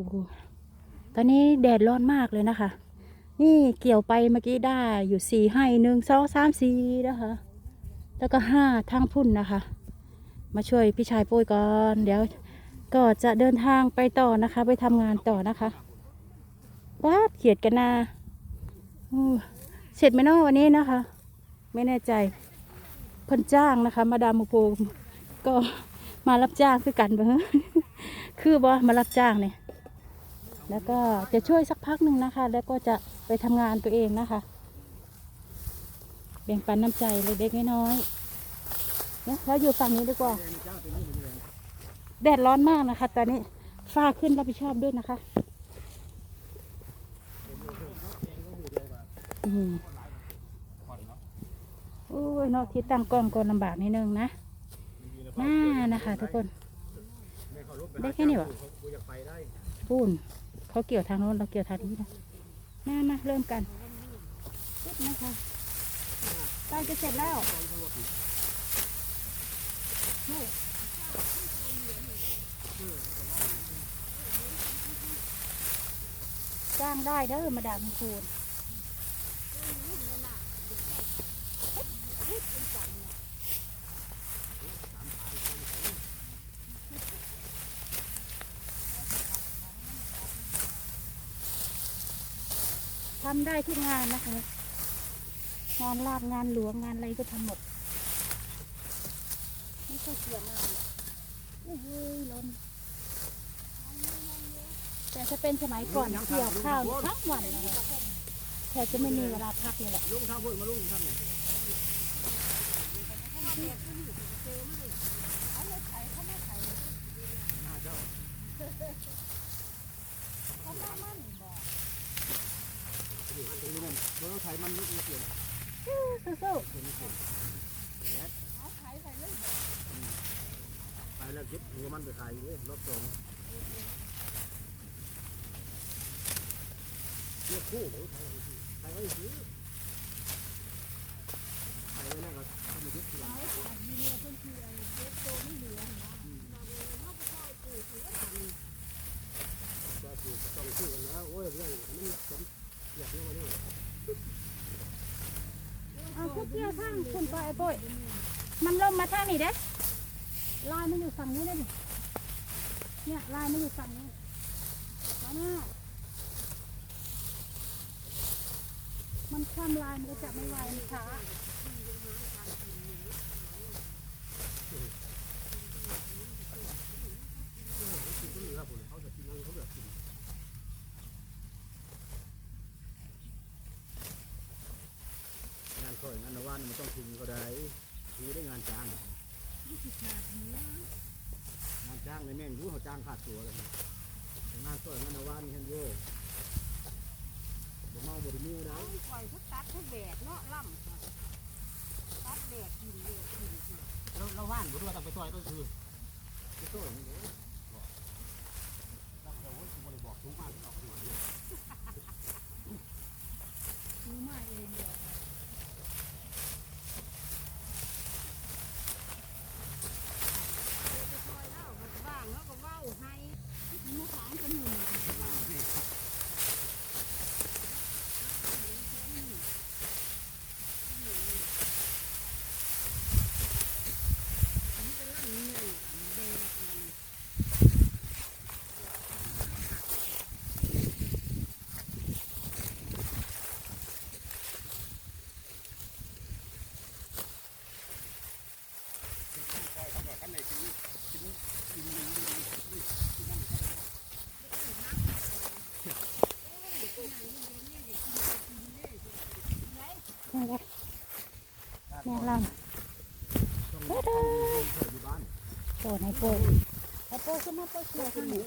อ้ตอนนี้แดดร้อนมากเลยนะคะ นี่เกี่ยวไปเมื่อกี้ได้อยู่สี่ให้หนึ่งสองสามสี่นะคะ แล้วก็ห้าทางพุ่นนะคะ มาช่วยพี่ชายปุ้ยก่อนเดี๋ยวก็จะเดินทางไปต่อนะคะ ไปทำงานต่อนะคะว้าดเขียดกันนาเสร็จไหมเนาะวันนี้นะคะ ไม่แน่ใจเพิ่นจ้างนะคะ มาดามโพมก็มารับจ้างคือกันเบ้อคือบ่มารับจ้างเนี่ย แล้วก็จะช่วยสักพักหนึ่งนะคะ แล้วก็จะไปทำงานตัวเองนะคะ แบ่งปันน้ำใจเล็กๆน้อยๆเนี่ยเราอยู่ฝั่งนี้ดีกว่า แดดร้อนมากนะคะ ตอนนี้ฟ้าขึ้นรับผิดชอบด้วยนะคะอืมโอ้ยเนอกที่ตั้งกล้องก็ลำบากนิดนึงนะน่านะคะ ทุกคน ได้แค่นี้วะปูน เขาเกี่ยวทางโน้นเราเกี่ยวทางนี้นะมามาเริ่มกันปุ๊บนะคะใกล้จะเสร็จแล้วจ้างได้เด้อมาดามคูณ ทำได้ทุกงานนะคะ งานลาดงานหลวงงานอะไรก็ทำหมด ไม่ใช่เกี่ยงานโอ้โหล้นแต่ถ้าเป็นสมัยก่อนเกี่ยวข้าวทั้งวันนะคะแทบจะไม่มีเวลาพักเลยแหละลุงทางพุ่นมาลุงทางนี้อยหันตรงนี้นั่นเดี๋ยวเราไถมันลุกมาเปลี่ยน สู้ไปแล้วเก็บหัวมันไปขายอยู่เลยรอบสองเลือกคู่โอ้ยไถไว้ซื้อไถไว้แล้วก็ทำมาเก็บทีหลังก็คือต้องซื้อกันนะโอ้ยเรื่องมันสมอยากเรื่องว่าเรื่อง ๆ เกี่ยวข้างคุณปล่อยปุ้ยมันลงมาทางนี้เด้ลายมันอยู่ฝั่งนี้เลยนี่เนี่ยลายมันอยู่ฝั่งนี้มาหน้ามันคว่ำลายมันก็จะไม่ไหวมันช้า งานก่อยงานนวานมันต้อง ถึงก็ได้ถึงได้งานจ้างงานจ้างในแม่งรู้เขาจ้างขาดตัวเลยงานก่อยงานนวานี่ฮันโยบ่เมาบ่ได้มือได้ปล่อยทุกตัดทุกแบกเนาะล่ำตัดแบกกินแบกกินเราเราว่านบ่รู้ว่าต้องไปต่อยก็คือไปต่อยมันเด้อบอกเราเราบ่ได้บอกทุกมากออกหัวเดียว ซื้อมาเองเดียวไปซอยเล่ามันว่างแล้วก็เว้าให้หมูขางเป็นหนึ่ง นี่แหละแม่ลต้องเอาเงินเข้ายู่บ้านโดนไอ้ปุ้ยไอ้ปุ้ยขึ้นมาปุ้ยเกี่ยวข้างนี้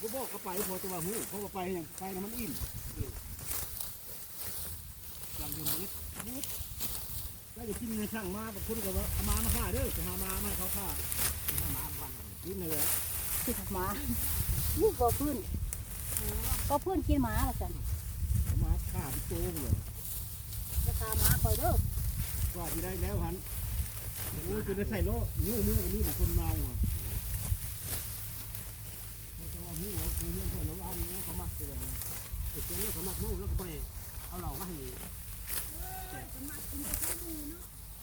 บ่บอกก็ไปพอตัวหูเพราะว่าไปอย่างไปแล้วมันอิ่มจำอยู่นิดนิดแล้จะกินเงินช่างมาบางคนก็ว่าอามามาฆ่าเด้อจะหามามาเขาฆ่าจะหามาบ้านกินเลยติดหมานี่ก็พื้นก็พื้นกินหมาละจัน มาข้ามโต้งเลยจะตามหาคอยเด้อก็ที่ได้แล้วหันโอ้ยจะได้ใส่โล่นิ้นิ้อันนี้ของคนเมาอะเขาว่าหูเขาคือเรื่องเพื่อน้ราเอาเนี่ยเมักเลยไอ้เจ้าเนี่ยเขามักหูแล้วก็ไปเอาเหล่ามาให้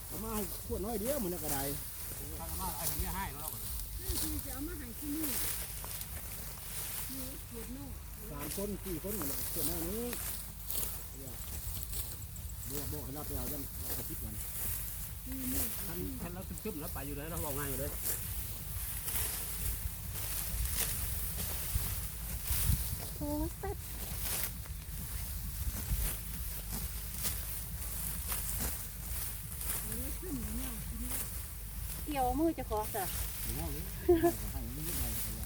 เขามาขวดน้อยเดียวมันก็ได้ขามาไอ้คนี้ให้จะเอามาให้ที่นี่สามคนสี่คนเหมือนกันเยอยนี้ บวกบวกให้เราไปเอายันกระติบมันท่านท่านเราตึ๊บๆแล้วไปอยู่เลยเราบอกง่ายอยู่เลยโอ้ยแป๊บเกี่ยวมือเจะของจ้ะเงาเลยให้มันนิดหน่อยก็ได้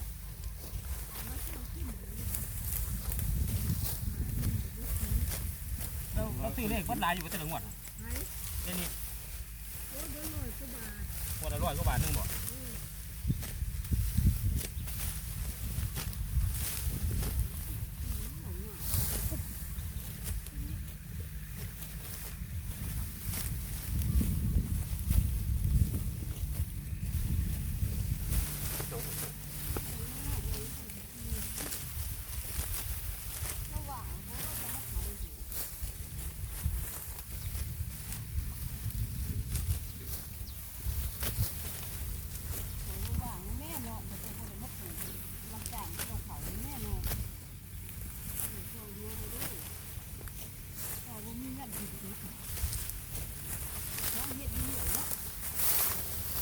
เราเราซื้อเลขวัดลายอยู่แต่ละงวดเดี๋ยวนี้งวดละร้อยกว่าบาทหนึงบ่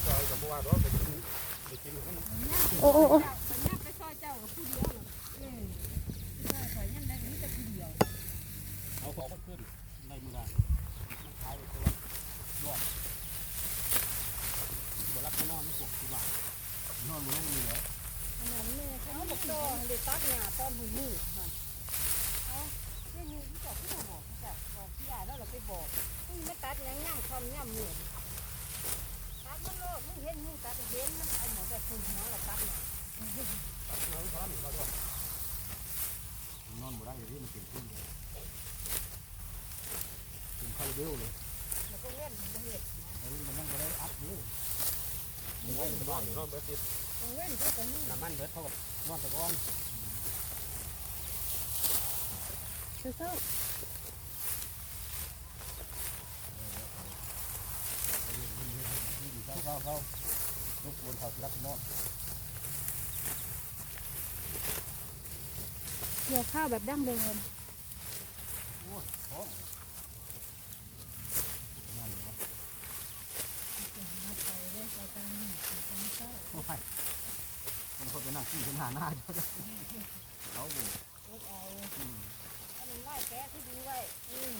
ซอยกับบัวร้อนไปกินไปกินของมัน โอ้โอ้โอ้ไปซอยเจ้ากับผู้เดียวหรอเออซอยข่อยยันได้นี่แต่ผู้เดียวเอาของมาขึ้นได้มือได้มันขายไปตัวรอดบ่รับนอนไม่ปวดที่บ้านนอนมือนั่งเหรออันนั้นแม่เขาบอกโตเด็กตัดหญ้าตอนหูมืดมันเอาเรื่องนี้ที่จ้าพี่บอกที่บอกพี่ใหญ่แล้วเราไปบอกไม่ตัดยังย่างคำย่ำเหมือมันโลดมึงเหมึงตัดเห็นมันเอน น้องเราตัดเนี่ยตัดนอนเขาล้ำเขาด้วยนอนบ่ได้เลยมันเป็นขึ้นเลยเป็นไข้เบี้ยวเลยแล้วก็เว้นบ่เห็ เข้าเข้าลูกบนเขาที่รักนอกเกี่ยวข้าวแบบดั้งเดิมโอ้ยท้องนั่นเหรอโอ้ยมันคนไปนั่งขี้เป็นหาหน้าอยู่เขาดูเอาอันนั้ไล่แกะที่ดีไว้อืม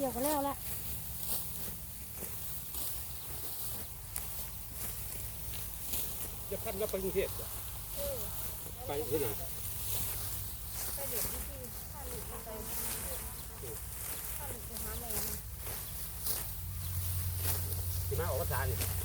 เดียวก็แล้วละจะพันแล้วไปกรุงเทพไปที่ไหนไปเด็ดที่ที่ข้าหลุดมันไปข้าหลุดไปหาแม่มันที่มาออกพรรษาเนี่ยย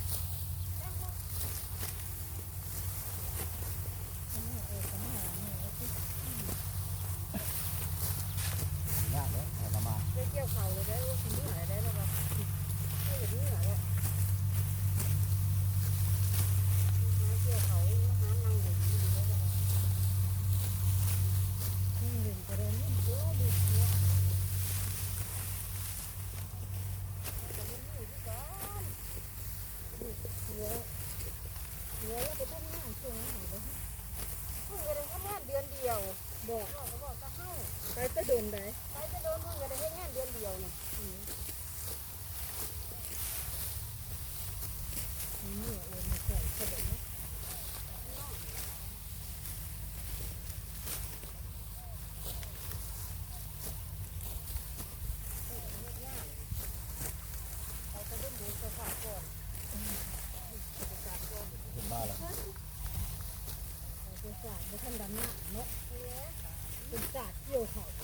เกี่ยวหอยเ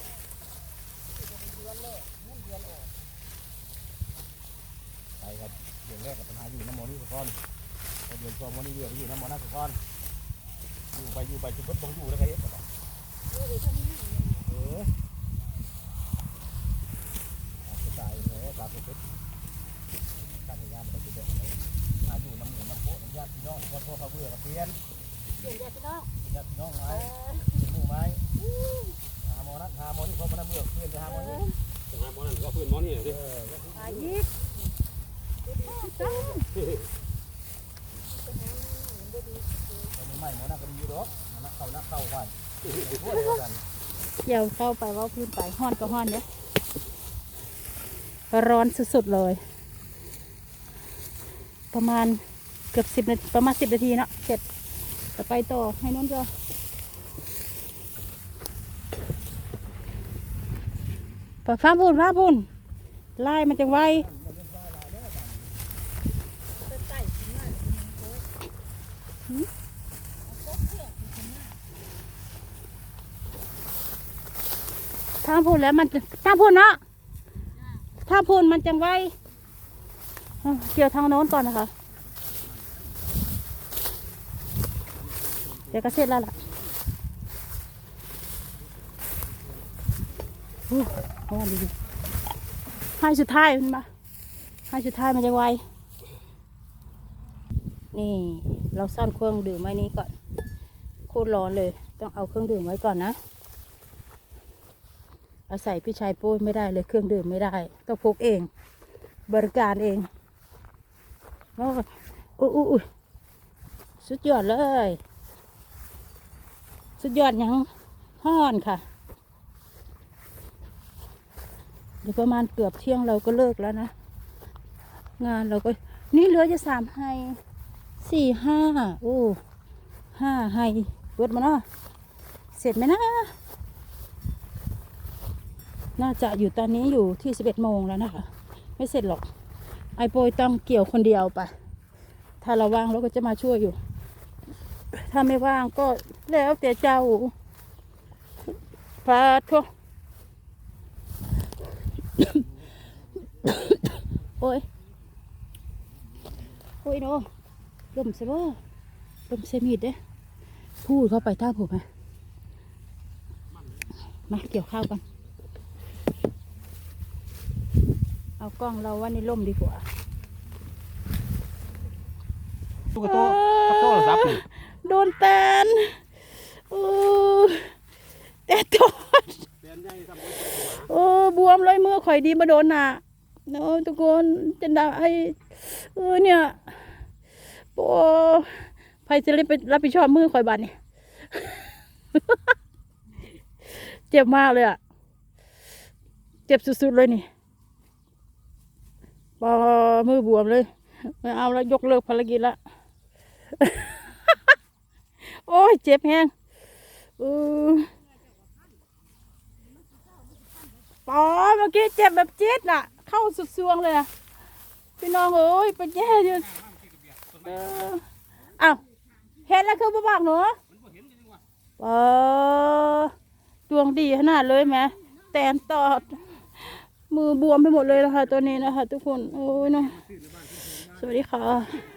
ดือนแรกเงินเดือออกไปครับเดือนแรกกับปัญหาอยู่น้ำมอนี่สุกอนเดือนสองมอนี่เดือนอยู่น้ำมอนัสุกอนอยู่ไปอยู่ไปจุดรถต้องอยู่แล้วใครเอ๊ะเออเออตายเลยตายไปสุดการงานไปจุเด็ดเลยมาอยู่น้ำหมูน้ำโพน้ำญาติพี่น้อพอขบือกับเพียนเดี๋ยวญาติพี่น้องญาติพี่น้องไม้หมูไหม อนั่นหาหมอนี่เขามาน้ำเบื่อเพื่อนไปหาหมอนี่หาหมอนั่นก็เพื่อนหมอนี่เอดิอายิกเอาไม่หมอนั่นก็ดีอยู่ดอกนักเข้านักเข้าไปทั่วเดียวกันเดี๋ยวเข้าไปว่าพื้นไปห้อนก็ห้อนเนี่ยร้อนสุดๆเลย ประมาณเกือบสิบนาทีประมาณสิบนาทีเนาะเสร็จจะไปต่อให้น้องเจ้าปฟ้าพูนฟ้าพูนไล่มันจังไวถ้าพูนแล้วมันถ้าพูนเนาะถ้าพูนมันจังไวเกี่ยวทางโน้นก่อนนะคะ เดี๋ยวก็เสร็จแล้วล่ะ อู้เอนดีให้สุดท้ายมันมาให้สุดท้ายมันจะไว นี่เราซ่อนเครื่องดื่มไว้นี้ก่อนโคตรร้อนเลย ต้องเอาเครื่องดื่มไว้ก่อนนะเอาใส่พี่ชายปุ้ยไม่ได้เลยเครื่องดื่มไม่ได้ ต้องพกเอง บริการเองโอ้อุ้ยอุ้ยอุ้ยสุดยอดเลย สุดยอดยังห้อนค่ะ เดี๋ยวประมาณเกือบเที่ยงเราก็เลิกแล้วนะ งานเราก็ นี่เหลือจะสามไฮสี่ห้าโอ้ห้าไฮเวิร์ดมาเนาะเสร็จไหมนะ น่าจะอยู่ตอนนี้อยู่ที่สิบเอ็ดโมงแล้วนะคะ ไม่เสร็จหรอก ไอโปยต้องเกี่ยวคนเดียวไป ถ้าเราว่างเราก็จะมาช่วยอยู่ ถ้าไม่ว่างก็แล้วแต่เจ้าพาทั่ว โอ้ย โอ้ยโนลมเสบ่ลมเสมีดเด้พูดเข้าไปท่าผมไหมมาเกี่ยวข้าวกัน เอากล้องเราไว่าในร่มดีกว่าตุ๊กโตกับโตรศัพท์นี่โดนแตนโอ้แต่ตอดแบนใหญ่ทำโอ้บวมเลยมือ ข่อยดีมาโดนหนาโอ้ทุกคนจะได้เออเนี่ยโอ้ใครจะรับไปรับผิดชอบมือข่อยบัดนี่เจ็บมากเลยอะเจ็บสุดๆเลยนี่ปอมือบวมเลยไม่เอาแล้วยกเลิกภารกิจละโอ้ยเจ็บแฮงเออ ปอเมื่อกี้เจ็บแบบจี๊ดน่ะ เข้าสุดซวงเลยอะพี่น้องเอ้ยไปแย่อยืนเอออ้าวเห็นแล้วคือบ่บอกหนูเออดวงดีขนาดเลยแหมแตนตอด มือบวมไปหมดเลยนะคะตัวนี้นะคะ ทุกคน โอ้ยเนาะสวัสดีค่ะ